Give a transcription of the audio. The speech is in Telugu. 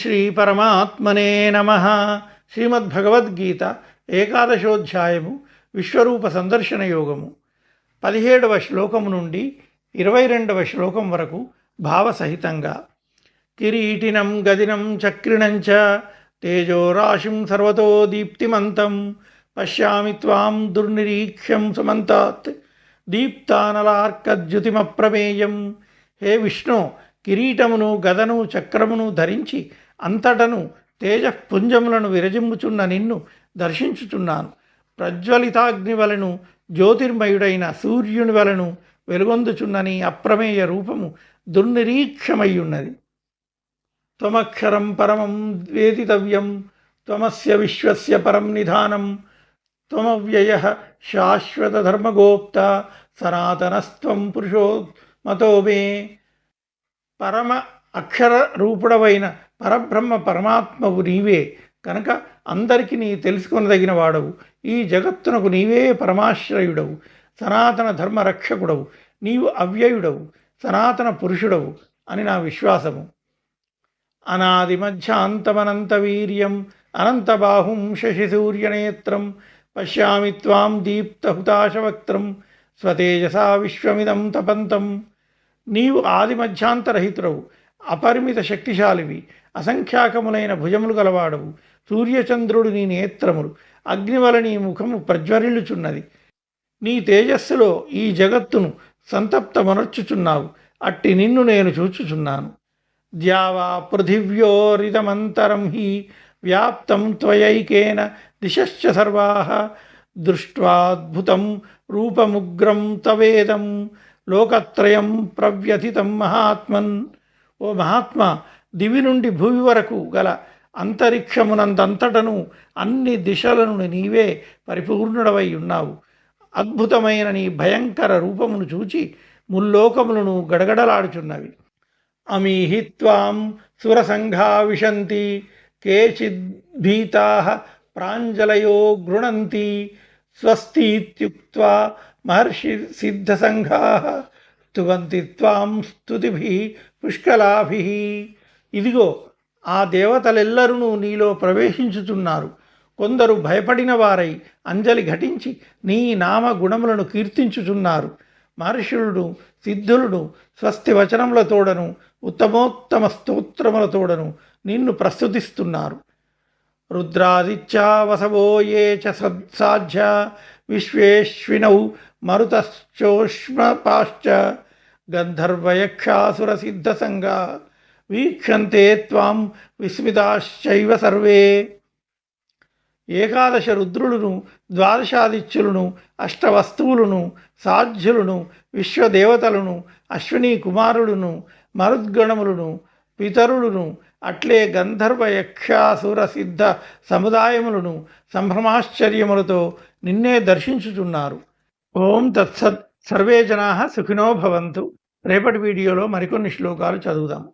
శ్రీ పరమాత్మనే నమ. శ్రీమద్భగవద్గీత ఏకాదశోధ్యాయము విశ్వరూప సందర్శన యోగము. పదిహేడవ శ్లోకము నుండి ఇరవై రెండవ శ్లోకం వరకు భావసహితంగా. కిరీటినం గదినం చక్రిణం చ తేజోరాశిం సర్వతో దీప్తిమంతం. పశ్యామి త్వాం దుర్నిరీక్ష్యం సుమంతాత్. దీప్తానలార్కద్యుతిమప్రమేయం. హే విష్ణు కిరీటమును గదను చక్రమును ధరించి అంతటను తేజపుంజములను విరజిమ్ముచున్న నిన్ను దర్శించుచున్నాను. ప్రజ్వలితాగ్ని వలను జ్యోతిర్మయుడైన సూర్యుని వలను వెలుగొందుచున్నని అప్రమేయ రూపము దుర్నిరీక్షమయ్యున్నది. త్వమక్షరం పరమం వేదితవ్యం త్వమస్య విశ్వస్య పరం నిధానం త్వమవ్యయ శాశ్వతధర్మగోప్త సనాతనస్త్వం పురుషో మతో మే. పరమ అక్షర రూపుడవైన పరబ్రహ్మ పరమాత్మవు నీవే. కనుక అందరికీ నీ తెలుసుకొనదగిన వాడవు ఈ జగత్తునకు నీవే పరమాశ్రయుడవు. సనాతన ధర్మ రక్షకుడవు నీవు అవ్యయుడవు. సనాతన పురుషుడవు అని నా విశ్వాసము. అనాది మధ్యాంతమనంత వీర్యం అనంతబాహుం శశిసూర్యనేత్రం పశ్యామి త్వాం దీప్తహుతాశవక్త్రం స్వతేజసా విశ్వమిదం తపంతం. నీవు ఆది మధ్యాంతరహితుడవు. అపరిమిత శక్తిశాలివి అసంఖ్యాకములైన భుజములు గలవాడవు. సూర్యచంద్రుడు నీ నేత్రములు అగ్నివల నీ ముఖము ప్రజ్వరిల్లుచున్నది. నీ తేజస్సులో ఈ జగత్తును సంతప్తమనర్చుచున్నావు. అట్టి నిన్ను నేను చూచుచున్నాను. ద్యావా పృథివ్యోరిదమంతరం హి వ్యాప్తం త్వయైకేన దిశశ్చ సర్వా. దృష్ట్వాద్భుతం రూపముగ్రం తవేదం లోకత్రయం ప్రవ్యథితం మహాత్మన్. ఓ మహాత్మా దివి నుండి భూమి వరకు గల అంతరిక్షమునందంతటను అన్ని దిశలను నీవే పరిపూర్ణుడవై ఉన్నావు. అద్భుతమైన నీ భయంకర రూపమును చూచి ముల్లోకములను గడగడలాడుచున్నవి. అమీహి త్వాం సురసంఘా విశంతి కేచిద్భీతా ప్రాంజలయో గృణంతి స్వస్తిత్యుక్త్వా మహర్షి సిద్ధసంఘా స్తువంతి త్వాం స్తుతిభి పుష్కలాభి. ఇదిగో ఆ దేవతలెల్లరూ నీలో ప్రవేశించుచున్నారు కొందరు భయపడిన వారై అంజలి ఘటించి నీ నామ గుణములను కీర్తించుచున్నారు. మహర్షులను సిద్ధులను స్వస్తి వచనములతోడను ఉత్తమోత్తమ స్తోత్రములతోడను నిన్ను ప్రస్తుతిస్తున్నారు. రుద్రాదిత్యా వసవో ఏ చ సత్సాధ్య విశ్వేశ్వినౌ మరుతశ్చోష్మపాశ్చ గంధర్వయక్షాసురసిద్ధసంగా వీక్షంతే త్వాం విస్మితాశ్చైవ సర్వే. ఏకాదశ రుద్రులను ద్వాదశాదిత్యులను అష్టవస్తువులను సాధ్యులను విశ్వదేవతలను అశ్విని కుమారులను మరుద్గణములను పితరులను అట్లే గంధర్వ యక్షాసుర సిద్ధ సముదాయములను సంభ్రమాశ్చర్యములతో నిన్నే దర్శించుచున్నారు. ఓం తత్సత్. సర్వే జనా సుఖినో భవంతు. రేపటి వీడియోలో మరికొన్ని శ్లోకాలు చదువుదాము.